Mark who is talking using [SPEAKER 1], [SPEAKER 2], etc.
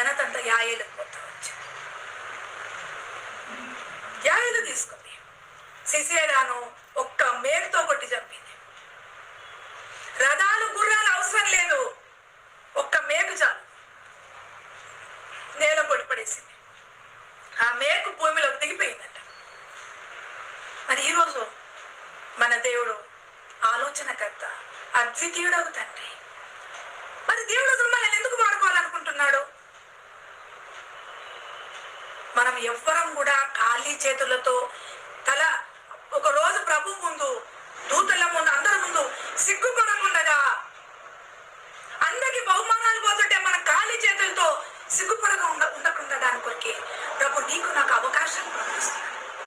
[SPEAKER 1] ఘనత అంతా యాయలకు పోతా వచ్చింది. యాయలు తీసుకుంది. సిసేరాను ఒక్క మేకతో కొట్టి చంపింది. రథాలు గుర్రాలు అవసరం లేదు. ఒక్క మేకు చాలు. నేల పడిపడేసింది. ఆ మేకు భూమిలోకి దిగిపోయిందంట. మరి ఈరోజు మన దేవుడు ఆలోచనకర్త అద్వితీయుడవు తండ్రి. మరి దేవుడు ఎవ్వరం కూడా ఖాళీ చేతులతో తల ఒక రోజు ప్రభు ముందు దూతల ముందు అందరి ముందు సిగ్గుపడకుండగా అందరికి బహుమానాలు పోతుంటే మన ఖాళీ చేతులతో సిగ్గుపడక